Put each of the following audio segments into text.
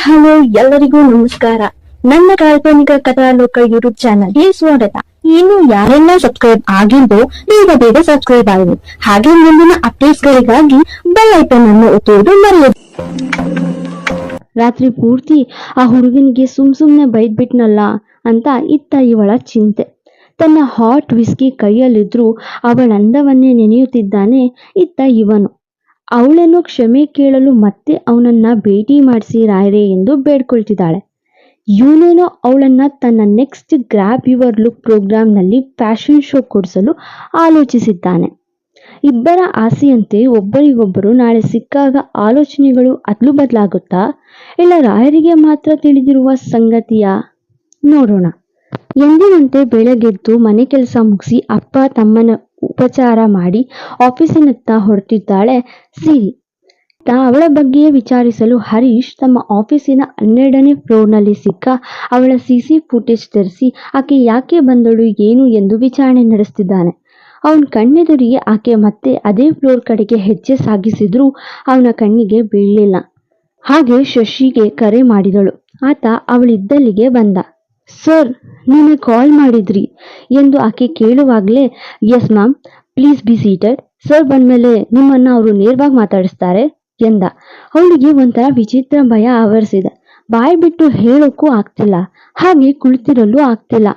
Hello, ಎಲ್ಲರಿಗೂ ನಮಸ್ಕಾರ. ನನ್ನ ಕಾಲ್ಪನಿಕ ಕಥಾಲೋಕ ಯೂಟ್ಯೂಬ್ ಚಾನಲ್ಗೆ ಸ್ವಾಗತ. ಇನ್ನು ಯಾರೆಲ್ಲ ಸಬ್ಸ್ಕ್ರೈಬ್ ಆಗಿದ್ದು ಬೇಗ ಬೇಗ ಸಬ್ಸ್ಕ್ರೈಬ್ ಆಗಿದೆ ಹಾಗೆ ಮುಂದಿನ ಅಪ್ಡೇಟ್ಸ್ ಗಳಿಗಾಗಿ ಬೆಲ್ ಐಕನ್ ಅನ್ನು ಒತ್ತುವುದು ಮರೆಯದು. ರಾತ್ರಿ ಪೂರ್ತಿ ಆ ಹುಡುಗನಿಗೆ ಸುಮ್ ಸುಮ್ನೆ ಬೈದ್ಬಿಟ್ನಲ್ಲ ಅಂತ ಇತ್ತ ಇವಳ ಚಿಂತೆ. ತನ್ನ ಹಾಟ್ ವಿಸ್ಕಿ ಕೈಯಲ್ಲಿದ್ರೂ ಅವಳ ಅಂದವನ್ನೇ ನೆನೆಯುತ್ತಿದ್ದಾನೆ ಇತ್ತ ಇವನು. ಅವಳನ್ನು ಕ್ಷಮೆ ಕೇಳಲು ಮತ್ತೆ ಅವನನ್ನ ಭೇಟಿ ಮಾಡಿಸಿ ರಾಯರೆ ಎಂದು ಬೇಡ್ಕೊಳ್ತಿದ್ದಾಳೆ. ಇವನೇನೋ ಅವಳನ್ನ ತನ್ನ ನೆಕ್ಸ್ಟ್ ಗ್ರಾಪ್ ಯುವರ್ ಲುಕ್ ಪ್ರೋಗ್ರಾಂನಲ್ಲಿ ಫ್ಯಾಷನ್ ಶೋ ಕೊಡಿಸಲು ಆಲೋಚಿಸಿದ್ದಾನೆ. ಇಬ್ಬರ ಆಸೆಯಂತೆ ಒಬ್ಬರಿಗೊಬ್ಬರು ನಾಳೆ ಸಿಕ್ಕಾಗ ಆಲೋಚನೆಗಳು ಅದ್ಲು ಬದಲಾಗುತ್ತಾ? ಇಲ್ಲ ರಾಯರಿಗೆ ಮಾತ್ರ ತಿಳಿದಿರುವ ಸಂಗತಿಯ? ನೋಡೋಣ. ಎಂದಿನಂತೆ ಬೆಳಗೆದ್ದು ಮನೆ ಕೆಲಸ ಮುಗಿಸಿ ಅಪ್ಪ ತಮ್ಮನ ಉಪಚಾರ ಮಾಡಿ ಆಫೀಸಿನತ್ತ ಹೊರಟಿದ್ದಾಳೆ ಸಿರಿ. ಅವಳ ಬಗ್ಗೆಯೇ ವಿಚಾರಿಸಲು ಹರೀಶ್ ತಮ್ಮ ಆಫೀಸಿನ ಹನ್ನೆರಡನೇ ಫ್ಲೋರ್ನಲ್ಲಿ ಸಿಕ್ಕ ಅವಳ ಸಿಸಿ ಫುಟೇಜ್ ತರಿಸಿ ಆಕೆ ಯಾಕೆ ಬಂದಳು ಏನು ಎಂದು ವಿಚಾರಣೆ ನಡೆಸ್ತಿದ್ದಾನೆ. ಅವನ ಕಣ್ಣೆದುರಿಗೆ ಆಕೆ ಮತ್ತೆ ಅದೇ ಫ್ಲೋರ್ ಕಡೆಗೆ ಹೆಜ್ಜೆ ಸಾಗಿಸಿದ್ರೂ ಅವನ ಕಣ್ಣಿಗೆ ಬೀಳಲಿಲ್ಲ. ಹಾಗೆ ಶಶಿಗೆ ಕರೆ ಮಾಡಿದಳು. ಆತ ಅವಳಿದ್ದಲ್ಲಿಗೆ ಬಂದ. ಸರ್ ನೀನೆ ಕಾಲ್ ಮಾಡಿದ್ರಿ ಎಂದು ಆಕೆ ಕೇಳುವಾಗಲೇ yes ma'am please be seated sir ಬಂದ್ಮೇಲೆ, ನಿಮ್ಮನ್ನ ಅವರು ನೇರವಾಗಿ ಮಾತಾಡಿಸ್ತಾರೆ? ಎಂದ. ಅವಳಿಗೆ ಒಂಥರ ವಿಚಿತ್ರ ಭಯ ಆವರಿಸಿದೆ. ಬಾಯಿ ಬಿಟ್ಟು ಹೇಳೋಕ್ಕೂ ಆಗ್ತಿಲ್ಲ. ಹಾಗೆ ಕುಳಿತಿರಲು ಆಗ್ತಿಲ್ಲ.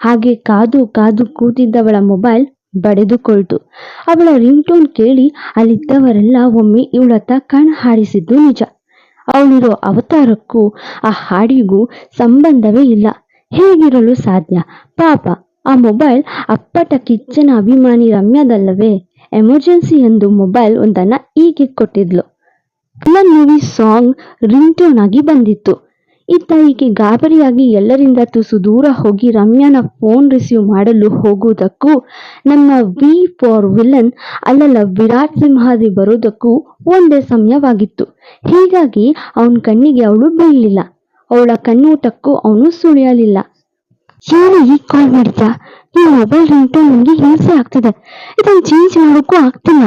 ಹಾಗೆ ಕಾದು ಕಾದು ಕೂತಿದ್ದವಳ ಮೊಬೈಲ್ ಬಡಿದುಕೊಳ್ತು. ಅವಳ ರಿಂಗ್ ಟೋನ್ ಕೇಳಿ ಅಲ್ಲಿದ್ದವರೆಲ್ಲ ಒಮ್ಮೆ ಇವಳತ್ತ ಕಣ್ ಹಾಡಿಸಿದ್ದು ನಿಜ. ಅವಳಿರೋ ಅವತಾರಕ್ಕೂ ಆ ಹಾಡಿಗೂ ಸಂಬಂಧವೇ ಇಲ್ಲ. ಹೇಗಿರಲು ಸಾಧ್ಯ? ಪಾಪ, ಆ ಮೊಬೈಲ್ ಅಪ್ಪಟ ಕಿಚ್ಚನ ಅಭಿಮಾನಿ ರಮ್ಯಾದಲ್ಲವೇ? ಎಮರ್ಜೆನ್ಸಿ ಎಂದು ಮೊಬೈಲ್ ಒಂದನ್ನು ಹೀಗೆ ಕೊಟ್ಟಿದ್ಲು. Villain movie song ringtone ಆಗಿ ಬಂದಿತ್ತು. ಇತ್ತ ಈಕೆ ಗಾಬರಿಯಾಗಿ ಎಲ್ಲರಿಂದ ತುಸು ದೂರ ಹೋಗಿ ರಮ್ಯಾನ ಫೋನ್ ರಿಸೀವ್ ಮಾಡಲು ಹೋಗುವುದಕ್ಕೂ, ನಮ್ಮ ವಿ ಫಾರ್ ವಿಲನ್ ಅಲ್ಲಲ್ಲ ವಿರಾಟ್ ಸಿಂಹಾದಿ ಬರೋದಕ್ಕೂ ಒಂದೇ ಸಮಯವಾಗಿತ್ತು. ಹೀಗಾಗಿ ಅವನ ಕಣ್ಣಿಗೆ ಅವಳು ಬೀಳಲಿಲ್ಲ. ಅವಳ ಕಣ್ಣೂಟಕ್ಕೂ ಅವನು ಸುಳಿಯಲಿಲ್ಲ. ಏನು ಈಗ ಕಾಲ್ ಮಾಡಿದ್ಯಾ ಈ ಮೊಬೈಲ್ ರಿಂಗ್ಟೋನ್ ನನಗೆ ಹಿಂಸೆ ಆಗ್ತಿದೆ. ಇದನ್ನ ಚೇಂಜ್ ಮಾಡೋಕ್ಕೂ ಆಗ್ತಿಲ್ಲ.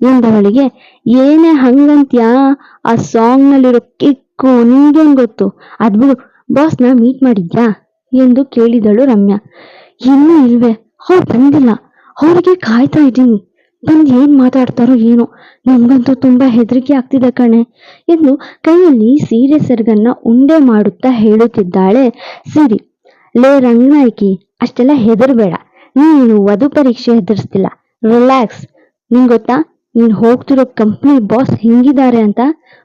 ಎಂದವಳಿಗೆ, ಏನೇ ಹಂಗಂತ್ಯಾ? ಆ ಸಾಂಗ್ನಲ್ಲಿರೋ ಕಿಕ್ಕು ನಿಂಗೇನ್ ಗೊತ್ತು? ಅದ್ಬಿಡು ಬಾಸ್ನ ಮೀಟ್ ಮಾಡಿದ್ಯಾ? ಎಂದು ಕೇಳಿದಳು ರಮ್ಯಾ. ಇನ್ನೂ ಇಲ್ವೇ? ಅವ್ರು ಬಂದಿಲ್ಲ ಅವ್ರಿಗೆ ಕಾಯ್ತಾ ಇದ್ದೀನಿ. ಬಂದು ಏನ್ ಮಾತಾಡ್ತಾರೋ ಏನೋ. ನಮ್ಗಂತೂ ತುಂಬಾ ಹೆದರಿಕೆ ಆಗ್ತಿದೆ ಕಣೆ. ಎಂದು ಕೈಯಲ್ಲಿ ಸೀರೆ ಸೆರಗನ್ನ ಉಂಡೆ ಮಾಡುತ್ತಾ ಹೇಳುತ್ತಿದ್ದಾಳೆ ಸಿರಿ. ಲೇ ರಂಗನಾಯ್ಕಿ, ಅಷ್ಟೆಲ್ಲ ಹೆದರ್ಬೇಡ. ನೀನು ವಧು ಪರೀಕ್ಷೆ ಹೆದರ್ಸ್ತಿಲ್ಲ ರಿಲ್ಯಾಕ್ಸ್ ನಿಂಗೆ ಗೊತ್ತಾ? ನೀನ್ ಹೋಗ್ತಿರೋ ಕಂಪ್ನಿ ಬಾಸ್ ಹೆಂಗಿದ್ದಾರೆ ಅಂತ?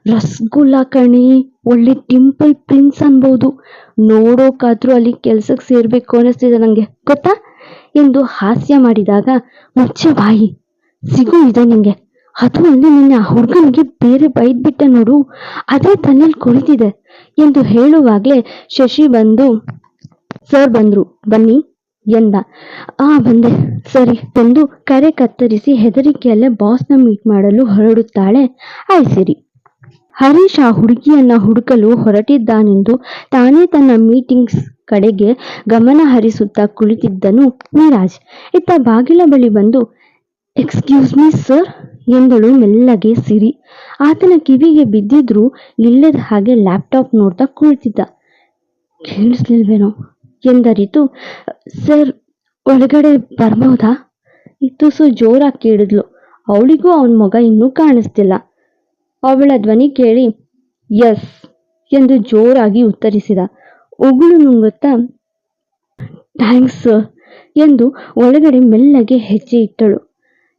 ರಸಗುಲ್ಲ ಕಣಿ. ಒಳ್ಳೆ ಟಿಂಪಲ್ ಪ್ರಿನ್ಸ್ ಅನ್ಬೋದು. ನೋಡೋಕಾದ್ರೂ ಅಲ್ಲಿ ಕೆಲ್ಸಕ್ಕೆ ಸೇರ್ಬೇಕು ಅನ್ನಿಸ್ತಿದೆ ನಂಗೆ. ಗೊತ್ತಾ? ಎಂದು ಹಾಸ್ಯ ಮಾಡಿದಾಗ, ಮುಚ್ಚೆ ಬಾಯಿ. ಸಿಗು ಇದೆ ನಿಂಗೆ. ಅದು ಅಲ್ಲಿ ನಿನ್ನ ಹುಡುಗನಿಗೆ ಬೇರೆ ಬೈದ್ಬಿಟ್ಟೆ ನೋಡು. ಅದೇ ತಲೆಯಲ್ಲಿ ಕುಳಿತಿದೆ ಎಂದು ಹೇಳುವಾಗಲೇ ಶಶಿ ಬಂದು, ಸರ್ ಬಂದ್ರು, ಬನ್ನಿ, ಎಂದ. ಆ, ಬಂದೆ. ಸರಿ, ಎಂದು ಕರೆ ಕತ್ತರಿಸಿ ಹೆದರಿಕೆಯಲ್ಲೇ ಬಾಸ್ನ ಮೀಟ್ ಮಾಡಲು ಹೊರಡುತ್ತಾಳೆ. ಆಯ್ಸಿರಿ ಹರೀಶ್ ಆ ಹುಡುಗಿಯನ್ನ ಹುಡುಕಲು ಹೊರಟಿದ್ದಾನೆಂದು ತಾನೇ ತನ್ನ ಮೀಟಿಂಗ್ಸ್ ಕಡೆಗೆ ಗಮನ ಹರಿಸುತ್ತಾ ಕುಳಿತಿದ್ದನು ನೀರಾಜ್. ಇತ್ತ ಬಾಗಿಲ ಬಳಿ ಬಂದು ಎಕ್ಸ್ಕ್ಯೂಸ್ ಮೀ ಸರ್ ಎಂದಳು ಮೆಲ್ಲಗೆ ಸಿರಿ. ಆತನ ಕಿವಿಗೆ ಬಿದ್ದಿದ್ರು ಇಲ್ಲದ ಹಾಗೆ ಲ್ಯಾಪ್ಟಾಪ್ ನೋಡ್ತಾ ಕುಳಿತಿದ್ದ. ಕೇಳಿಸ್ಲಿಲ್ವೇನೋ? ಎಂದರಿತು ಸರ್ ಒಳಗಡೆ ಬರ್ಬಹುದಾ ತುಸು ಜೋರಾಗಿ ಕೇಳಿದ್ಲು. ಅವಳಿಗೂ ಅವನ ಮಗ ಇನ್ನೂ ಕಾಣಿಸ್ತಿಲ್ಲ. ಅವಳ ಧ್ವನಿ ಕೇಳಿ ಎಸ್ ಎಂದು ಜೋರಾಗಿ ಉತ್ತರಿಸಿದ. ಉಗುಳು ನುಂಗುತ್ತಾ ಥ್ಯಾಂಕ್ಸ್ ಸರ್ ಎಂದು ಒಳಗಡೆ ಮೆಲ್ಲಗೆ ಹೆಜ್ಜೆ ಇಟ್ಟಳು.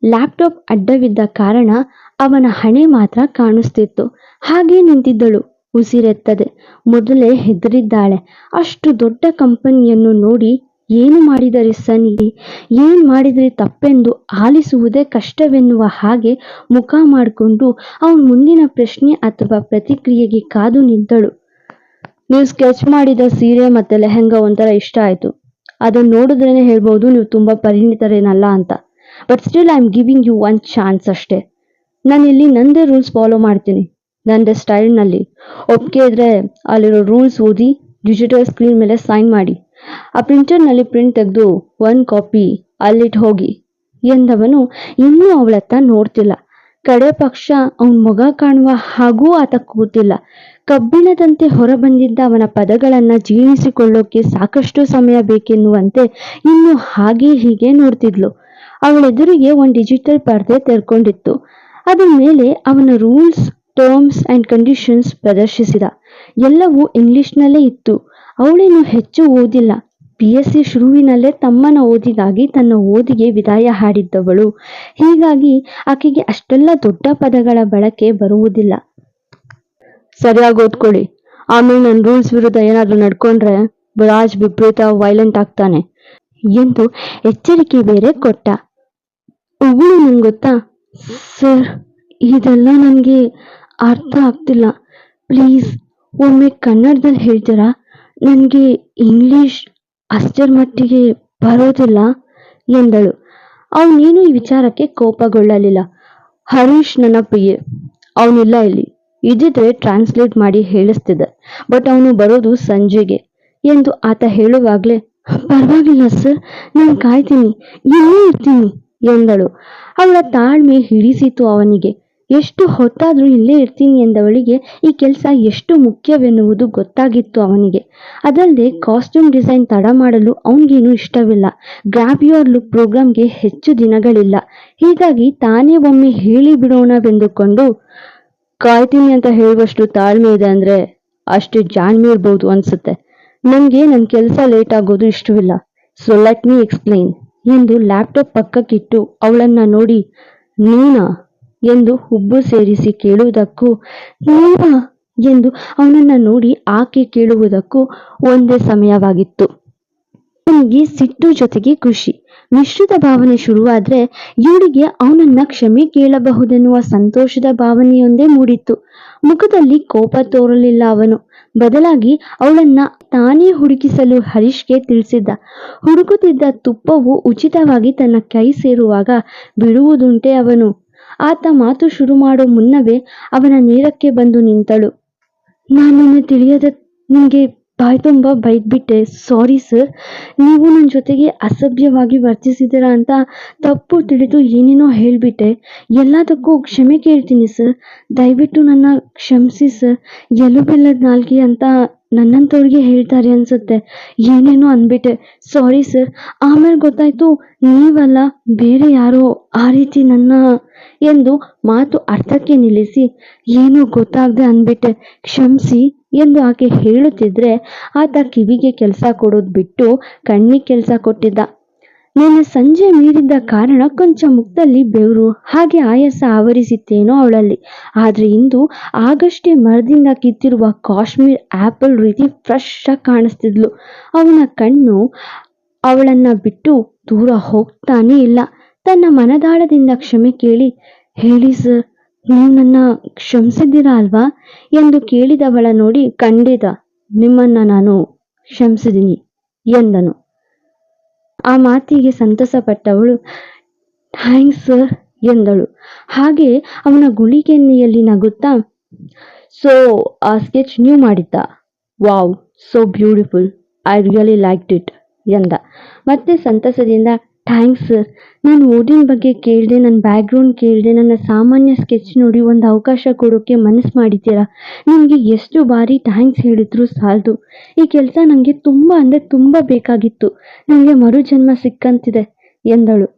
ಲ್ಯಾಪ್ಟಾಪ್ ಅಡ್ಡವಿದ್ದ ಕಾರಣ ಅವನ ಹಣೆ ಮಾತ್ರ ಕಾಣಿಸ್ತಿತ್ತು. ಹಾಗೇ ನಿಂತಿದ್ದಳು. ಉಸಿರೆತ್ತದೆ. ಮೊದಲೇ ಹೆದರಿದ್ದಾಳೆ. ಅಷ್ಟು ದೊಡ್ಡ ಕಂಪನಿಯನ್ನು ನೋಡಿ ಏನು ಮಾಡಿದರೆ ಸನಿ ಏನ್ ಮಾಡಿದರೆ ತಪ್ಪೆಂದು ಆಲಿಸುವುದೇ ಕಷ್ಟವೆನ್ನುವ ಹಾಗೆ ಮುಖ ಮಾಡಿಕೊಂಡು ಅವನ ಮುಂದಿನ ಪ್ರಶ್ನೆ ಅಥವಾ ಪ್ರತಿಕ್ರಿಯೆಗೆ ಕಾದು ನಿಂತಳು. ನೀವು ಸ್ಕೆಚ್ ಮಾಡಿದ ಸೀರೆ ಮತ್ತೆ ಲೆಹಂಗಾ ಒಂಥರ ಇಷ್ಟ ಆಯ್ತು. ಅದನ್ನ ನೋಡಿದ್ರೇನೆ ಹೇಳ್ಬೋದು, ನೀವು ತುಂಬಾ ಪರಿಣಿತರೇನಲ್ಲ ಅಂತ. But still I am giving you one chance ಅಷ್ಟೇ. ನಾನು ಇಲ್ಲಿ ನಂದೇ ರೂಲ್ಸ್ ಫಾಲೋ ಮಾಡ್ತೀನಿ. ನಂದೇ ಸ್ಟೈಲ್ನಲ್ಲಿ ಒಪ್ಪಿಗೆ ಇದ್ರೆ ಅಲ್ಲಿರೋ ರೂಲ್ಸ್ ಓದಿ ಡಿಜಿಟಲ್ ಸ್ಕ್ರೀನ್ ಮೇಲೆ ಸೈನ್ ಮಾಡಿ. ಆ ಪ್ರಿಂಟರ್ನಲ್ಲಿ ಪ್ರಿಂಟ್ ತೆಗೆದು ಒಂದು ಕಾಪಿ ಅಲ್ಲಿಟ್ಟು ಹೋಗಿ ಎಂದವನು ಇನ್ನೂ ಅವಳತ್ತ ನೋಡ್ತಿಲ್ಲ. ಕಡೆ ಪಕ್ಷ ಅವನ ಮೊಗ ಕಾಣುವ ಹಾಗೂ ಆತ ಕೂತಿಲ್ಲ. ಕಬ್ಬಿಣದಂತೆ ಹೊರಬಂದಿದ್ದ ಅವನ ಪದಗಳನ್ನ ಜೀರ್ಣಿಸಿಕೊಳ್ಳೋಕೆ ಸಾಕಷ್ಟು ಸಮಯ ಬೇಕೆನ್ನುವಂತೆ ಇನ್ನು ಹಾಗೆ ಹೀಗೆ ನೋಡ್ತಿದ್ಲು. ಅವಳೆದುರಿಗೆ ಒಂದು ಡಿಜಿಟಲ್ ಪರದೆ ತೆರ್ಕೊಂಡಿತ್ತು. ಅದರ ಮೇಲೆ ಅವನ ರೂಲ್ಸ್ ಟರ್ಮ್ಸ್ ಅಂಡ್ ಕಂಡೀಷನ್ಸ್ ಪ್ರದರ್ಶಿಸಿದ. ಎಲ್ಲವೂ ಇಂಗ್ಲಿಷ್ನಲ್ಲೇ ಇತ್ತು. ಅವಳೇನು ಹೆಚ್ಚು ಓದಿಲ್ಲ. ಪಿ ಎಸ್ ಸಿ ಶುರುವಿನಲ್ಲೇ ತಮ್ಮನ ಓದಿಗಾಗಿ ತನ್ನ ಓದಿಗೆ ವಿದಾಯ ಹಾಡಿದ್ದವಳು. ಹೀಗಾಗಿ ಆಕೆಗೆ ಅಷ್ಟೆಲ್ಲ ದೊಡ್ಡ ಪದಗಳ ಬಳಕೆ ಬರುವುದಿಲ್ಲ. ಸರಿಯಾಗಿ ಓದ್ಕೊಳ್ಳಿ ಆಮೇಲೆ ನನ್ನ ರೂಲ್ಸ್ ವಿರುದ್ಧ ಏನಾದರೂ ನಡ್ಕೊಂಡ್ರೆ ರಾಜ್ ವಿಪರೀತ ವೈಲೆಂಟ್ ಆಗ್ತಾನೆ. ಎಂದು ಎಚ್ಚರಿಕೆ ಬೇರೆ ಕೊಟ್ಟ. ಉಗುಳು ಗೊತ್ತಾ? ಸರ್ ಇದೆಲ್ಲ ನನಗೆ ಅರ್ಥ ಆಗ್ತಿಲ್ಲ. ಪ್ಲೀಸ್ ಒಮ್ಮೆ ಕನ್ನಡದಲ್ಲಿ ಹೇಳ್ತೀರಾ? ನನಗೆ ಇಂಗ್ಲಿಷ್ ಅಷ್ಟರ ಮಟ್ಟಿಗೆ ಬರೋದಿಲ್ಲ ಎಂದಳು. ಅವನೇನು ಈ ವಿಚಾರಕ್ಕೆ ಕೋಪಗೊಳ್ಳಲಿಲ್ಲ. ಹರೀಶ್ ನನ್ನ ಪ್ರಿಯೆ, ಅವನಿಲ್ಲ ಇಲ್ಲಿ. ಇದ್ದಿದ್ರೆ ಟ್ರಾನ್ಸ್ಲೇಟ್ ಮಾಡಿ ಹೇಳಿಸ್ತಿದ್ದೆ ಬಟ್ ಅವನು ಬರೋದು ಸಂಜೆಗೆ ಎಂದು ಆತ ಹೇಳುವಾಗಲೇ, ಪರವಾಗಿಲ್ಲ ಸರ್ ನಾನು ಕಾಯ್ತೀನಿ, ಇಲ್ಲೇ ಇರ್ತೀನಿ. ಎಂದಳು. ಅವಳ ತಾಳ್ಮೆ ಹಿಡಿಸಿತು ಅವನಿಗೆ. ಎಷ್ಟು ಹೊತ್ತಾದರೂ ಇಲ್ಲೇ ಇರ್ತೀನಿ ಎಂದವಳಿಗೆ ಈ ಕೆಲಸ ಎಷ್ಟು ಮುಖ್ಯವೆನ್ನುವುದು ಗೊತ್ತಾಗಿತ್ತು ಅವನಿಗೆ. ಅದಲ್ಲದೆ ಕಾಸ್ಟ್ಯೂಮ್ ಡಿಸೈನ್ ತಡ ಮಾಡಲು ಅವನಿಗೇನು ಇಷ್ಟವಿಲ್ಲ. ಗ್ರ್ಯಾಬ್ ಯುವರ್ ಲುಕ್ ಪ್ರೋಗ್ರಾಮ್ಗೆ ಹೆಚ್ಚು ದಿನಗಳಿಲ್ಲ. ಹೀಗಾಗಿ ತಾನೇ ಒಮ್ಮೆ ಹೇಳಿ ಬಿಡೋಣವೆಂದುಕೊಂಡು ಕಾಯ್ತೀನಿ ಅಂತ ಹೇಳುವಷ್ಟು ತಾಳ್ಮೆ ಇದೆ ಅಂದ್ರೆ ಅಷ್ಟು ಜಾಣ್ಮೆ ಇರ್ಬೋದು ಅನ್ಸುತ್ತೆ. ನನಗೆ ನನ್ನ ಕೆಲಸ ಲೇಟ್ ಆಗೋದು ಇಷ್ಟವಿಲ್ಲ. ಸೊ ಲೆಟ್ ಮೀ ಎಕ್ಸ್ಪ್ಲೈನ್ ಎಂದು ಲ್ಯಾಪ್ಟಾಪ್ ಪಕ್ಕಕ್ಕಿಟ್ಟು ಅವಳನ್ನ ನೋಡಿ, ನೀನಾ ಎಂದು ಹುಬ್ಬು ಸೇರಿಸಿ ಕೇಳುವುದಕ್ಕೂ, ನೀನಾ ಎಂದು ಅವನನ್ನ ನೋಡಿ ಆಕೆ ಕೇಳುವುದಕ್ಕೂ ಒಂದೇ ಸಮಯವಾಗಿತ್ತು. ಅವನಿಗೆ ಸಿಟ್ಟು ಜೊತೆಗೆ ಖುಷಿ. ಮಿಶ್ರಿತ ಭಾವನೆ ಶುರುವಾದ್ರೆ ಇವಳಿಗೆ ಅವನನ್ನ ಕ್ಷಮೆ ಕೇಳಬಹುದೆನ್ನುವ ಸಂತೋಷದ ಭಾವನೆಯೊಂದೇ ಮೂಡಿತ್ತು. ಮುಖದಲ್ಲಿ ಕೋಪ ತೋರಲಿಲ್ಲ ಅವನು. ಬದಲಾಗಿ ಅವಳನ್ನ ತಾನೇ ಹುಡುಕಿಸಲು ಹರೀಶ್ಗೆ ತಿಳಿಸಿದ್ದ. ಹುಡುಕುತ್ತಿದ್ದ ತುಪ್ಪವು ಉಚಿತವಾಗಿ ತನ್ನ ಕೈ ಸೇರುವಾಗ ಬಿಡುವುದುಂಟೆ ಅವನು. ಆತ ಮಾತು ಶುರು ಮಾಡೋ ಮುನ್ನವೇ ಅವನ ನೇರಕ್ಕೆ ಬಂದು ನಿಂತಳು. ನಾನನ್ನು ತಿಳಿಯದ ನಿಮಗೆ ಬಾಯ್ ತುಂಬ ಬೈದ್ಬಿಟ್ಟೆ. Sorry sir. ನೀವು ನನ್ನ ಜೊತೆಗೆ ಅಸಭ್ಯವಾಗಿ ವರ್ತಿಸಿದ್ದೀರಾ ಅಂತ ತಪ್ಪು ತಿಳಿದು ಏನೇನೋ ಹೇಳಿಬಿಟ್ಟೆ. ಎಲ್ಲದಕ್ಕೂ ಕ್ಷಮೆ ಕೇಳ್ತೀನಿ ಸರ್. ದಯವಿಟ್ಟು ನನ್ನ ಕ್ಷಮಿಸಿ ಸರ್. ಎಲುಬೆಲ್ಲದ ನಾಲ್ಗೆ ಅಂತ ನನ್ನಂಥವ್ರಿಗೆ ಹೇಳ್ತಾರೆ ಅನ್ಸುತ್ತೆ. ಏನೇನೋ ಅಂದ್ಬಿಟ್ಟೆ. ಸಾರಿ ಸರ್ ಆಮೇಲೆ ಗೊತ್ತಾಯ್ತು, ನೀವಲ್ಲ, ಬೇರೆ ಯಾರೋ ಆ ರೀತಿ ನನ್ನ ಎಂದು ಮಾತು ಅರ್ಥಕ್ಕೆ ನಿಲ್ಲಿಸಿ, ಏನೋ ಗೊತ್ತಾಗದೆ ಅಂದ್ಬಿಟ್ಟೆ. ಕ್ಷಮಿಸಿ ಎಂದು ಆಕೆ ಹೇಳುತ್ತಿದ್ರೆ, ಆತ ಕಿವಿಗೆ ಕೆಲಸ ಕೊಡೋದು ಬಿಟ್ಟು ಕಣ್ಣಿಗೆ ಕೆಲಸ ಕೊಟ್ಟಿದ್ದ. ನಿನ್ನೆ ಸಂಜೆ ಮೀರಿದ್ದ ಕಾರಣ ಕೊಂಚ ಮುಖದಲ್ಲಿ ಬೆವರು, ಹಾಗೆ ಆಯಾಸ ಆವರಿಸಿತ್ತೇನೋ ಅವಳಲ್ಲಿ. ಆದ್ರೆ ಇಂದು ಆಗಷ್ಟೇ ಮರದಿಂದ ಕಿತ್ತಿರುವ ಕಾಶ್ಮೀರ್ ಆಪಲ್ ರೀತಿ ಫ್ರೆಶ್ ಆಗಿ ಕಾಣಿಸ್ತಿದ್ಲು. ಅವನ ಕಣ್ಣು ಅವಳನ್ನ ಬಿಟ್ಟು ದೂರ ಹೋಗ್ತಾನೇ ಇಲ್ಲ. ತನ್ನ ಮನದಾಳದಿಂದ ಕ್ಷಮೆ ಕೇಳಿ, ಹೇಳಿ ಸರ್, ನೀವು ನನ್ನ ಕ್ಷಮಿಸಿದ್ದೀರಾ ಅಲ್ವಾ? ಎಂದು ಕೇಳಿದವಳ ನೋಡಿ, ಖಂಡಿತ, ನಿಮ್ಮನ್ನ ನಾನು ಕ್ಷಮಿಸಿದ್ದೀನಿ, ಎಂದನು. ಆ ಮಾತಿಗೆ ಸಂತಸಪಟ್ಟವಳು. ಥ್ಯಾಂಕ್ಸ್, ಸರ್, ಎಂದಳು. ಹಾಗೆ ಅವನ ಗುಳಿಗೆನ್ನೆಯಲ್ಲಿ ನಗುತ್ತಾ, ಸೊ, ಆ ಸ್ಕೆಚ್ ನೀವು ಮಾಡಿದ್ದ? Wow, so beautiful, I really liked it, ಎಂದ. ಮತ್ತೆ ಸಂತಸದಿಂದ ಥ್ಯಾಂಕ್ಸ್. ಸರ್ ನಾನು ಓದಿನ ಬಗ್ಗೆ ಕೇಳಿದೆ ನನ್ನ ಬ್ಯಾಕ್ಗ್ರೌಂಡ್ ಕೇಳಿದೆ, ನನ್ನ ಸಾಮಾನ್ಯ ಸ್ಕೆಚ್ ನೋಡಿ ಒಂದು ಅವಕಾಶ ಕೊಡೋಕ್ಕೆ ಮನಸ್ಸು ಮಾಡಿದ್ದೀರಾ? ನಿಮಗೆ ಎಷ್ಟು ಬಾರಿ ಥ್ಯಾಂಕ್ಸ್ ಹೇಳಿದ್ರು ಸಾಲದು. ಈ ಕೆಲಸ ನನಗೆ ತುಂಬ ಅಂದರೆ ತುಂಬ ಬೇಕಾಗಿತ್ತು. ನನಗೆ ಮರುಜನ್ಮ ಸಿಕ್ಕಂತಿದೆ ಎಂದಳು.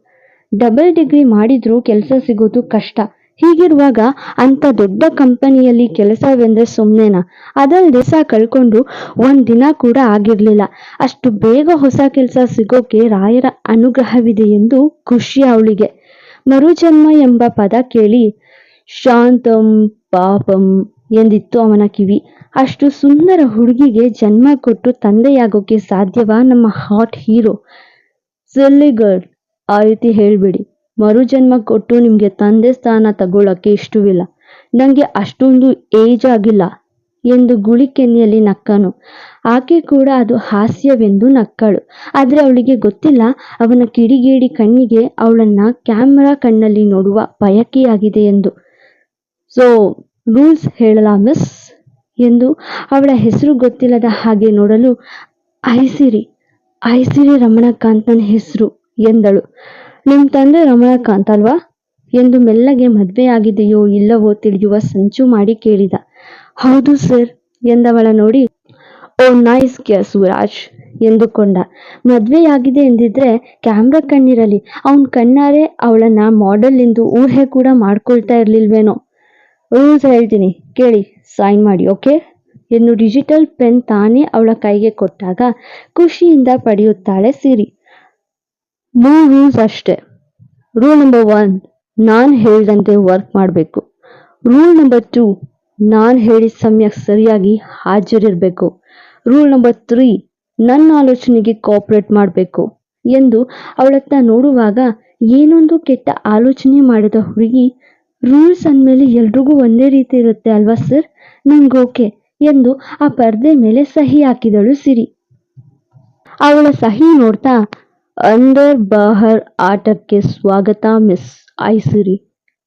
ಡಬಲ್ ಡಿಗ್ರಿ ಮಾಡಿದರೂ, ಕೆಲಸ ಸಿಗೋದು ಕಷ್ಟ. ಹೀಗಿರುವಾಗ ಅಂಥ ದೊಡ್ಡ ಕಂಪನಿಯಲ್ಲಿ ಕೆಲಸವೆಂದರೆ ಸುಮ್ಮನೆನಾ ಅದಲ್ಲದೆ ಸಹ ಕಳ್ಕೊಂಡು ಒಂದು ದಿನ ಕೂಡ ಆಗಿರಲಿಲ್ಲ. ಅಷ್ಟು ಬೇಗ ಹೊಸ ಕೆಲಸ ಸಿಗೋಕೆ ರಾಯರ ಅನುಗ್ರಹವಿದೆ ಎಂದು ಖುಷಿ ಅವಳಿಗೆ. ಮರುಜನ್ಮ ಎಂಬ ಪದ ಕೇಳಿ, ಶಾಂತಂ ಪಾಪಂ ಎಂದಿತ್ತು ಅವನ ಕಿವಿ. ಅಷ್ಟು ಸುಂದರ ಹುಡುಗಿಗೆ ಜನ್ಮ ಕೊಟ್ಟು ತಂದೆಯಾಗೋಕೆ ಸಾಧ್ಯವಾ ನಮ್ಮ ಹಾಟ್ ಹೀರೋ? ಸಿಲ್ಲಿ ಗರ್ಲ್ ಆ ರೀತಿ ಹೇಳ್ಬಿಡಿ. ಮರುಜನ್ಮ ಕೊಟ್ಟು ನಿಮಗೆ ತಂದೆ ಸ್ಥಾನ ತಗೊಳ್ಳೋಕ್ಕೆ ಇಷ್ಟವಿಲ್ಲ. ನನಗೆ ಅಷ್ಟೊಂದು ಏಜ್ ಆಗಿಲ್ಲ ಎಂದು ಗುಳಿಕೆನ್ನೆಯಲ್ಲಿ ನಕ್ಕನು. ಆಕೆ ಕೂಡ ಅದು ಹಾಸ್ಯವೆಂದು ನಕ್ಕಳು. ಆದರೆ ಅವಳಿಗೆ ಗೊತ್ತಿಲ್ಲ, ಅವನ ಕಿಡಿಗೇಡಿ ಕಣ್ಣಿಗೆ ಅವಳನ್ನ ಕ್ಯಾಮರಾ ಕಣ್ಣಲ್ಲಿ ನೋಡುವ ಬಯಕೆಯಾಗಿದೆ ಎಂದು. ಸೊ ರೂಲ್ಸ್ ಹೇಳಲಾ ಮಿಸ್? ಎಂದು ಅವಳ ಹೆಸರು ಗೊತ್ತಿಲ್ಲದ ಹಾಗೆ ನೋಡಲು, ಐಸಿರಿ ಐಸಿರಿ ರಮಣಕಾಂತನ ಹೆಸರು ಎಂದಳು. ನಿಮ್ಮ ತಂದೆ ರಮಣಕಾಂತ್ ಅಲ್ವಾ ಎಂದು ಮೆಲ್ಲಗೆ ಮದುವೆಯಾಗಿದೆಯೋ ಇಲ್ಲವೋ ತಿಳಿಯುವ ಸಂಚು ಮಾಡಿ ಕೇಳಿದ. ಹೌದು ಸರ್ ಎಂದವಳ ನೋಡಿ, ಓ ನೈಸ್ ಗೆಸ್ ಸುರಾಜ್ ಎಂದುಕೊಂಡ. ಮದ್ವೆಯಾಗಿದೆ ಎಂದಿದ್ರೆ ಕ್ಯಾಮ್ರಾ ಕಣ್ಣಿರಲಿ, ಅವನ್ ಕಣ್ಣಾರೆ ಅವಳನ್ನ ಮಾಡೆಲ್ ಎಂದು ಊಹೆ ಕೂಡ ಮಾಡ್ಕೊಳ್ತಾ ಇರ್ಲಿಲ್ವೇನೋ. ರೂಲ್ಸ್ ಹೇಳ್ತೀನಿ, ಕೇಳಿ ಸೈನ್ ಮಾಡಿ, ಓಕೆ? ಎಂದು ಡಿಜಿಟಲ್ ಪೆನ್ ತಾನೇ ಅವಳ ಕೈಗೆ ಕೊಟ್ಟಾಗ ಖುಷಿಯಿಂದ ಪಡೆಯುತ್ತಾಳೆ ಸಿರಿ. ಮೂರು ರೂಲ್ಸ್ ಅಷ್ಟೇ. ರೂಲ್ ನಂಬರ್ ಒನ್ ನಾನು ಹೇಳಿದಂತೆ ವರ್ಕ್ ಮಾಡಬೇಕು. ರೂಲ್ ನಂಬರ್ ಟೂ ನಾನು ಹೇಳಿದ ಸಮಯಕ್ಕೆ ಸರಿಯಾಗಿ ಹಾಜರಿರಬೇಕು. ರೂಲ್ ನಂಬರ್ ತ್ರೀ ನನ್ನ ಆಲೋಚನೆಗೆ ಕೋಆಪರೇಟ್ ಮಾಡಬೇಕು. ಎಂದು ಅವಳತ್ತ ನೋಡುವಾಗ ಏನೊಂದು ಕೆಟ್ಟ ಆಲೋಚನೆ ಮಾಡಿದ ಹುಡುಗಿ ರೂಲ್ಸ್ ಅಂದಮೇಲೆ ಎಲ್ರಿಗೂ ಒಂದೇ ರೀತಿ ಇರುತ್ತೆ ಅಲ್ವಾ ಸರ್ ನಂಗೆ ಓಕೆ ಎಂದು ಆ ಪರ್ದೆ ಮೇಲೆ ಸಹಿ ಹಾಕಿದಳು ಸಿರಿ. ಅವಳ ಸಹಿ ನೋಡ್ತಾ ಅಂದರ್ ಬಹರ್ ಆಟಕ್ಕೆ ಸ್ವಾಗತ ಮಿಸ್ ಐಸಿರಿ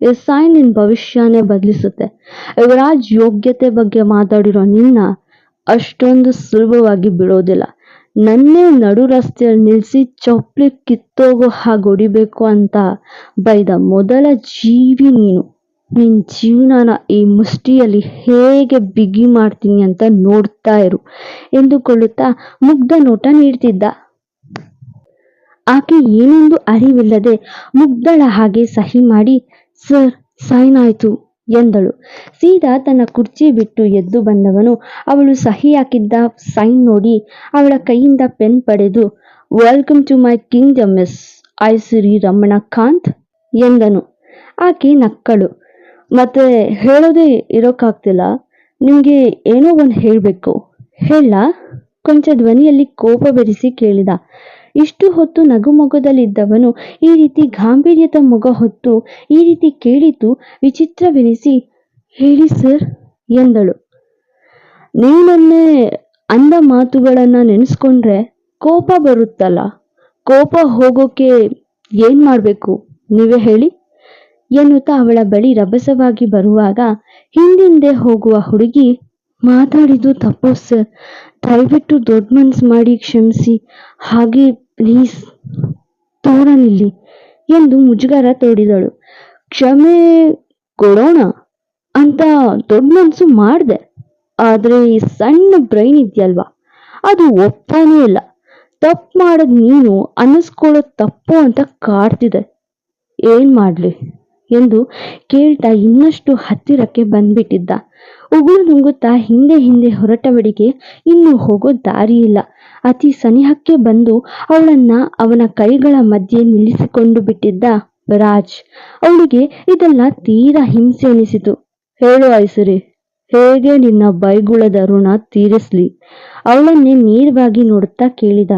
ಈ ನಿನ್ ಭವಿಷ್ಯನೇ ಬದಲಿಸುತ್ತೆ ಯುವರಾಜ್ ಯೋಗ್ಯತೆ ಬಗ್ಗೆ ಮಾತಾಡಿರೋ ನಿನ್ನ ಅಷ್ಟೊಂದು ಸುಲಭವಾಗಿ ಬಿಡೋದಿಲ್ಲ ನನ್ನೇ ನಡು ರಸ್ತೆಯಲ್ಲಿ ನಿಲ್ಲಿಸಿ ಚಪ್ಪಲಿ ಕಿತ್ತೋಗೋ ಹಾಗೆ ಹೊಡಿಬೇಕು ಅಂತ ಬೈದ ಮೊದಲ ಜೀವಿ ನೀನು ನಿನ್ನ ಜೀವನನ ಈ ಮುಷ್ಟಿಯಲ್ಲಿ ಹೇಗೆ ಬಿಗಿ ಮಾಡ್ತೀನಿ ಅಂತ ನೋಡ್ತಾ ಇರು ಎಂದುಕೊಳ್ಳುತ್ತಾ ಮುಗ್ಧ ನೋಟ ನೀಡ್ತಿದ್ದ ಆಕೆ ಏನೊಂದು ಅರಿವಿಲ್ಲದೆ ಮುಗ್ಧಳ ಹಾಗೆ ಸಹಿ ಮಾಡಿ, ಸರ್ ಸೈನ್ ಆಯ್ತು ಎಂದಳು. ಸೀದಾ ತನ್ನ ಕುರ್ಚಿ ಬಿಟ್ಟು ಎದ್ದು ಬಂದವನು. ಅವಳು ಸಹಿ ಹಾಕಿದ್ದ ಸೈನ್ ನೋಡಿ ಅವಳ ಕೈಯಿಂದ ಪೆನ್ ಪಡೆದು, welcome to my kingdom I Siri Ramanakanth ಎಂದನು. ಆಕೆ ನಕ್ಕಳು. ಮತ್ತೆ ಹೇಳೋದೇ ಇರೋಕ್ಕಾಗ್ತಿಲ್ಲ ನಿಮಗೆ ಏನೋ ಒಂದು ಹೇಳಬೇಕು. ಹೇಳ. ಕೊಂಚ ಧ್ವನಿಯಲ್ಲಿ ಕೋಪ ಬೆರೆಸಿ ಕೇಳಿದ. ಇಷ್ಟು ಹೊತ್ತು ನಗುಮೊಗದಲ್ಲಿದ್ದವನು ಈ ರೀತಿ ಗಾಂಭೀರ್ಯದ ಮೊಗ ಹೊತ್ತು ಈ ರೀತಿ ಕೇಳಿತು ವಿಚಿತ್ರವೆನಿಸಿ, ಹೇಳಿ ಸರ್, ಎಂದಳು. ನೀನನ್ನೇ ಅಂದ ಮಾತುಗಳನ್ನ ನೆನೆಸ್ಕೊಂಡ್ರೆ ಕೋಪ ಬರುತ್ತಲ್ಲ. ಕೋಪ ಹೋಗೋಕೆ ಏನ್ ಮಾಡ್ಬೇಕು? ನೀವೇ ಹೇಳಿ, ಎನ್ನುತ್ತಾ ಅವಳ ಬಳಿ ರಭಸವಾಗಿ ಬರುವಾಗ ಹಿಂದಿಂದೆ ಹೋಗುವ ಹುಡುಗಿ, ಮಾತಾಡಿದ್ದು ತಪ್ಪು ಸರ್. ದಯವಿಟ್ಟು ದೊಡ್ಡ ಮನ್ಸು ಮಾಡಿ ಕ್ಷಮಿಸಿ. ಹಾಗೆ ಪ್ಲೀಸ್ ತೋರಲಿಲ್ಲಿ ಎಂದು ಮುಜುಗರ ತೋಡಿದಳು. ಕ್ಷಮೆ ಕೊಡೋಣ ಅಂತ ದೊಡ್ಡ ಮನ್ಸು ಮಾಡಿದೆ. ಆದರೆ ಸಣ್ಣ ಬ್ರೈನ್ ಇದೆಯಲ್ವಾ? ಅದು ಒಪ್ತಾನೇ ಇಲ್ಲ. ತಪ್ಪು ಮಾಡೋದು ನೀನು ಅನ್ನಿಸ್ಕೊಳ್ಳೋದು ತಪ್ಪು ಅಂತ ಕಾಡ್ತಿದೆ. ಏನ್ ಮಾಡ್ಲಿ? ಎಂದು ಕೇಳ್ತಾ ಇನ್ನಷ್ಟು ಹತ್ತಿರಕ್ಕೆ ಬಂದ್ಬಿಟ್ಟಿದ್ದ. ಉಗುಳು ನುಂಗುತ್ತಾ ಹಿಂದೆ ಹಿಂದೆ ಹೊರಟವಳಿಗೆ ಇನ್ನು ಹೋಗೋ ದಾರಿ ಇಲ್ಲ. ಅತಿ ಸನಿಹಕ್ಕೆ ಬಂದು ಅವಳನ್ನ ಅವನ ಕೈಗಳ ಮಧ್ಯೆ ನಿಲ್ಲಿಸಿಕೊಂಡು ಬಿಟ್ಟಿದ್ದ ರಾಜ್. ಅವಳಿಗೆ ಇದೆಲ್ಲ ತೀರಾ ಹಿಂಸೆ ಅನಿಸಿತು. ಹೇಳು ಐಸರಿ, ಹೇಗೆ ನಿನ್ನ ಬೈಗುಳದ ಋಣ ತೀರಿಸ್ಲಿ? ಅವಳನ್ನೇ ನೇರವಾಗಿ ನೋಡುತ್ತಾ ಕೇಳಿದ.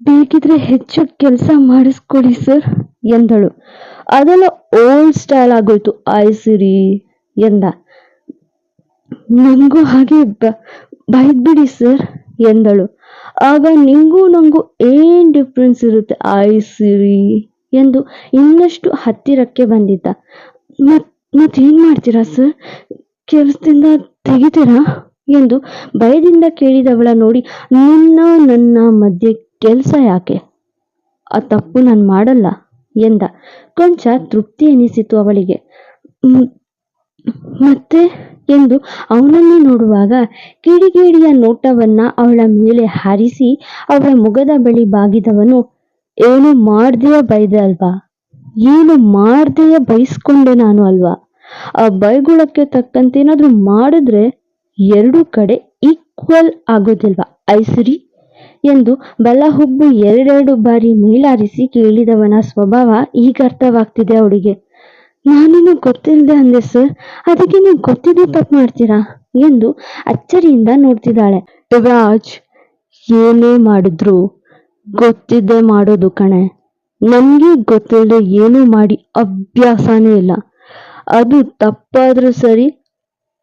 ಬೇಕಿದ್ರೆ ಹೆಚ್ಚು ಕೆಲಸ ಮಾಡಿಸ್ಕೊಡಿ ಸರ್ ಎಂದಳು. ಅದೆಲ್ಲ ಓಲ್ಡ್ ಸ್ಟೈಲ್ ಆಗೋಯ್ತು ಐಸಿರಿ ಎಂದ. ನಂಗೂ ಹಾಗೆ ಬೈದ್ಬಿಡಿ ಸರ್ ಎಂದಳು. ಆಗ ನಿಂಗೂ ನಂಗೂ ಏನ್ ಡಿಫ್ರೆನ್ಸ್ ಇರುತ್ತೆ? ಐಸಿರಿ ಎಂದು ಇನ್ನಷ್ಟು ಹತ್ತಿರಕ್ಕೆ ಬಂದಿದ್ದ. ಮತ್ ಮತ್ತೇನು ಮಾಡ್ತೀರಾ ಸರ್ ಕೆಲಸದಿಂದ ತೆಗಿತೀರಾ ಎಂದು ಭಯದಿಂದ ಕೇಳಿದವಳ ನೋಡಿ ನಿನ್ನ, ನನ್ನ ಮಧ್ಯೆ ಕೆಲಸ ಯಾಕೆ? ಆ ತಪ್ಪು ನಾನು ಮಾಡಲ್ಲ ಎಂದ. ಕೊಂಚ ತೃಪ್ತಿ ಎನಿಸಿತು ಅವಳಿಗೆ. ಮತ್ತೆ? ಎಂದು ಅವನನ್ನು ನೋಡುವಾಗ ಕಿಡಿಗೇಡಿಯ ನೋಟವನ್ನ ಅವಳ ಮೇಲೆ ಹಾರಿಸಿ ಅವಳ ಮುಖದ ಬಳಿ ಬಾಗಿದವನು, ಏನು ಮಾಡ್ದೆಯ ಬೈದೆ ಅಲ್ವಾ? ಏನು ಮಾಡ್ದೆಯ ಬೈಸ್ಕೊಂಡೆ ನಾನು ಅಲ್ವಾ? ಆ ಬೈಗುಳಕ್ಕೆ ತಕ್ಕಂತೆ ಏನಾದರೂ ಮಾಡಿದ್ರೆ ಎರಡೂ ಕಡೆ ಈಕ್ವಲ್ ಆಗೋದಿಲ್ವಾ? ಐಸುರಿ? ಎಂದು ಬಲ ಹುಬ್ಬು ಎರಡೆರಡು ಬಾರಿ ಮೇಲಾರಿಸಿ ಕೇಳಿದವನ ಸ್ವಭಾವ ಈಗ ಅರ್ಥವಾಗ್ತಿದೆ ಅವಳಿಗೆ. ನಾನೇನು ಗೊತ್ತಿಲ್ಲದೆ ಅಂದೆ ಸರ್ ಅದಕ್ಕೆ ನೀವು ಗೊತ್ತಿದ್ದು ತಪ್ಪು ಮಾಡ್ತೀರಾ? ಎಂದು ಅಚ್ಚರಿಯಿಂದ ನೋಡ್ತಿದ್ದಾಳೆ. ರಾಜ್ ಏನೇ ಮಾಡಿದ್ರು ಗೊತ್ತಿದ್ದೆ ಮಾಡೋದು ಕಣೆ. ನಮ್ಗೆ ಗೊತ್ತಿಲ್ಲದೆ ಏನೂ ಮಾಡಿ ಅಭ್ಯಾಸನೇ ಇಲ್ಲ. ಅದು ತಪ್ಪಾದ್ರೂ ಸರಿ,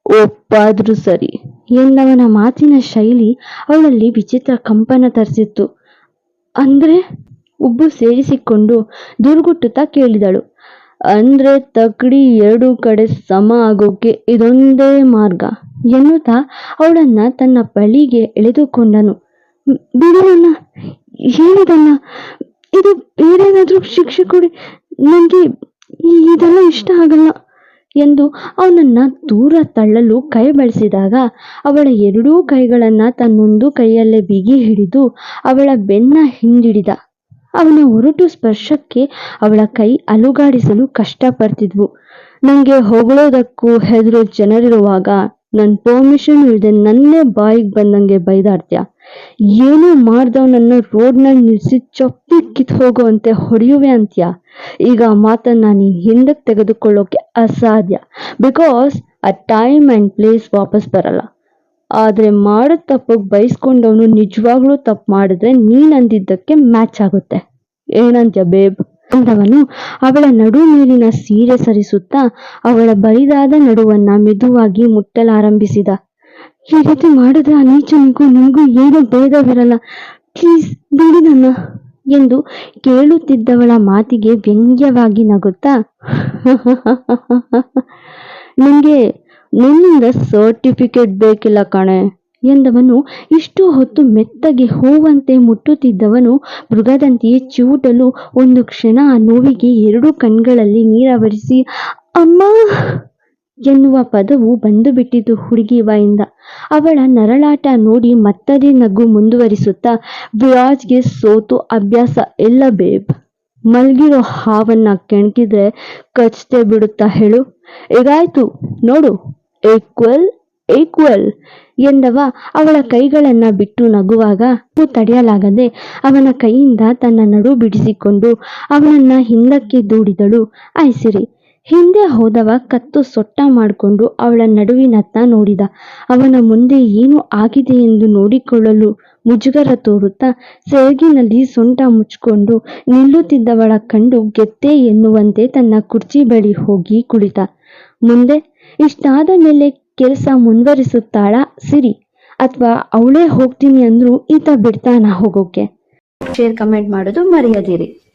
ಒಪ್ಪಾದ್ರೂ ಸರಿ ಎಂದವನ ಮಾತಿನ ಶೈಲಿ ಅವಳಲ್ಲಿ ವಿಚಿತ್ರ ಕಂಪನ ತರಿಸಿತ್ತು. ಅಂದ್ರೆ ಉಬ್ಬು ಸೇರಿಸಿಕೊಂಡು ದುರ್ಗುಟ್ಟುತ್ತಾ ಕೇಳಿದಳು. ಅಂದ್ರೆ ತಕ್ಕಡಿ ಎರಡೂ ಕಡೆ ಸಮ ಆಗೋಕೆ ಇದೊಂದೇ ಮಾರ್ಗ. ಎನ್ನುತ್ತಾ ಅವಳನ್ನ ತನ್ನ ಬಳಿಗೆ ಎಳೆದುಕೊಂಡನು. "ಮ್, ಏನಿದನ್ನ ಇದು ಬೇರೇನಾದ್ರೂ ಶಿಕ್ಷೆ ಕೊಡಿ. ನನಗೆ ಇದೆಲ್ಲ ಇಷ್ಟ ಆಗಲ್ಲ ಎಂದು ಅವನನ್ನ ದೂರ ತಳ್ಳಲು ಕೈ ಬಳಸಿದಾಗ ಅವಳ ಎರಡೂ ಕೈಗಳನ್ನ ತನ್ನೊಂದು ಕೈಯಲ್ಲೇ ಬಿಗಿ ಹಿಡಿದು ಅವಳ ಬೆನ್ನ ಹಿಂಡಿಡಿದ ಅವನ ಹೊರಟು ಸ್ಪರ್ಶಕ್ಕೆ ಅವಳ ಕೈ ಅಲುಗಾಡಿಸಲು ಕಷ್ಟಪಡ್ತಿದ್ವು. ನನಗೆ ಹೊಗಳೋದಕ್ಕೂ ಹೆದರೋ ಜನರಿರುವಾಗ ನನ್ನ ಪರ್ಮಿಷನ್ ಇಲ್ಲದೆ ನನ್ನೇ ಬಾಯಿಗೆ ಬಂದಂಗೆ ಬೈದಾಡ್ತ್ಯಾ? ಏನೂ ಮಾಡ್ದವನನ್ನು ರೋಡ್ನಲ್ಲಿ ನಿಲ್ಲಿಸಿ ಚೊಪ್ಪಿ ಕಿತ್ ಹೋಗುವಂತೆ ಹೊಡೆಯುವೆ ಅಂತ್ಯ? ಈಗ ಮಾತನ್ನ ನೀ ಹಿಂದಕ್ಕೆ ತೆಗೆದುಕೊಳ್ಳೋಕೆ ಅಸಾಧ್ಯ. ಬಿಕಾಸ್ ಆ ಟೈಮ್ ಆ್ಯಂಡ್ ಪ್ಲೇಸ್ ವಾಪಸ್ ಬರಲ್ಲ. ಆದ್ರೆ ಮಾಡೋ ತಪ್ಪಿಗೆ ಬೈಸ್ಕೊಂಡವನು ನಿಜವಾಗ್ಲೂ ತಪ್ಪು ಮಾಡಿದ್ರೆ ನೀನ್ ಅಂದಿದ್ದಕ್ಕೆ ಮ್ಯಾಚ್ ಆಗುತ್ತೆ ಏನಂತ್ಯ ಬೇಬ್ ಅಂದವನು ಅವಳ ನಡು ಮೇಲಿನ ಸೀರೆ ಸರಿಸುತ್ತಾ ಅವಳ ಬರಿದಾದ ನಡುವನ್ನ ಮೆದುವಾಗಿ ಮುಟ್ಟಲಾರಂಭಿಸಿದ ಈ ರೀತಿ ಮಾಡಿದ್ರೆ ಆ ನೀಚನಿಗೂ ನಿಮಗೂ ಏನೂ ಭೇದವಿರಲ್ಲ ಪ್ಲೀಸ್ ಬಿಡಿ ನನ್ನ ಎಂದು ಕೇಳುತ್ತಿದ್ದವಳ ಮಾತಿಗೆ ವ್ಯಂಗ್ಯವಾಗಿ ನಗುತ್ತಾ ನಿಂಗೆ ನಿನ್ನಿಂದ ಸರ್ಟಿಫಿಕೇಟ್ ಬೇಕಿಲ್ಲ ಕಣೆ ಎಂದವನು ಇಷ್ಟು ಹೊತ್ತು ಮೆತ್ತಗೆ ಹೂವಂತೆ ಮುಟ್ಟುತ್ತಿದ್ದವನು ಮೃಗದಂತೆಯೇ ಚಿವುಟಲು ಒಂದು ಕ್ಷಣ ಆ ನೋವಿಗೆ ಎರಡು ಕಣ್ಗಳಲ್ಲಿ ನೀರಾವರಿಸಿ ಅಮ್ಮ! ಎನ್ನುವ ಪದವು ಬಂದು ಬಿಟ್ಟಿತು ಹುಡುಗಿ ಬಾಯಿಂದ. ಅವಳ ನರಳಾಟ ನೋಡಿ ಮತ್ತದೇ ನಗು ಮುಂದುವರಿಸುತ್ತಾ, ವಿರಾಜ್ಗೆ ಸೋತು ಅಭ್ಯಾಸ ಇಲ್ಲ ಬೇಬ್. ಮಲ್ಗಿರೋ ಹಾವನ್ನ ಕೆಣಕಿದ್ರೆ ಕಚ್ತೆ ಬಿಡುತ್ತಾ ಹೇಳು. ಈಗಾಯ್ತು ನೋಡು. ಈಕ್ವಲ್ ಈಕ್ವಲ್ ಎಂದವ. ಅವಳ ಕೈಗಳನ್ನು ಬಿಟ್ಟು ನಗುವಾಗ ತಡೆಯಲಾಗದೆ ಅವನ ಕೈಯಿಂದ ತನ್ನ ನಡು ಬಿಡಿಸಿಕೊಂಡು ಅವನನ್ನ ಹಿಂದಕ್ಕೆ ದೂಡಿದಳು. ಐಸಿರಿ ಹಿಂದೆ ಹೋದವ ಕತ್ತು ಸೊಟ್ಟ ಮಾಡಿಕೊಂಡು ಅವಳ ನಡುವಿನತ್ತ ನೋಡಿದ. ಅವನ ಮುಂದೆ ಏನು ಆಗಿದೆ ಎಂದು ನೋಡಿಕೊಳ್ಳಲು ಮುಜುಗರ ತೋರುತ್ತಾ ಸೆರಗಿನಲ್ಲಿ ಸೊಂಟ ಮುಚ್ಚಿಕೊಂಡು ನಿಲ್ಲುತ್ತಿದ್ದವಳ ಕಂಡು ಗೆತ್ತೆ ಎನ್ನುವಂತೆ ತನ್ನ ಕುರ್ಚಿ ಬಳಿ ಹೋಗಿ ಕುಳಿತ. ಮುಂದೆ ಇಷ್ಟಾದ ಮೇಲೆ ಕೆಲಸ ಮುಂದುವರಿಸುತ್ತಾಳಾ, ಸಿರಿ. ಅಥವಾ ಅವಳೇ ಹೋಗ್ತೀನಿ ಅಂದ್ರು ಈತ ಬಿಡ್ತಾನ ಹೋಗೋಕೆ? ಶೇರ್ ಕಮೆಂಟ್ ಮಾಡೋದು ಮರೆಯದಿರಿ.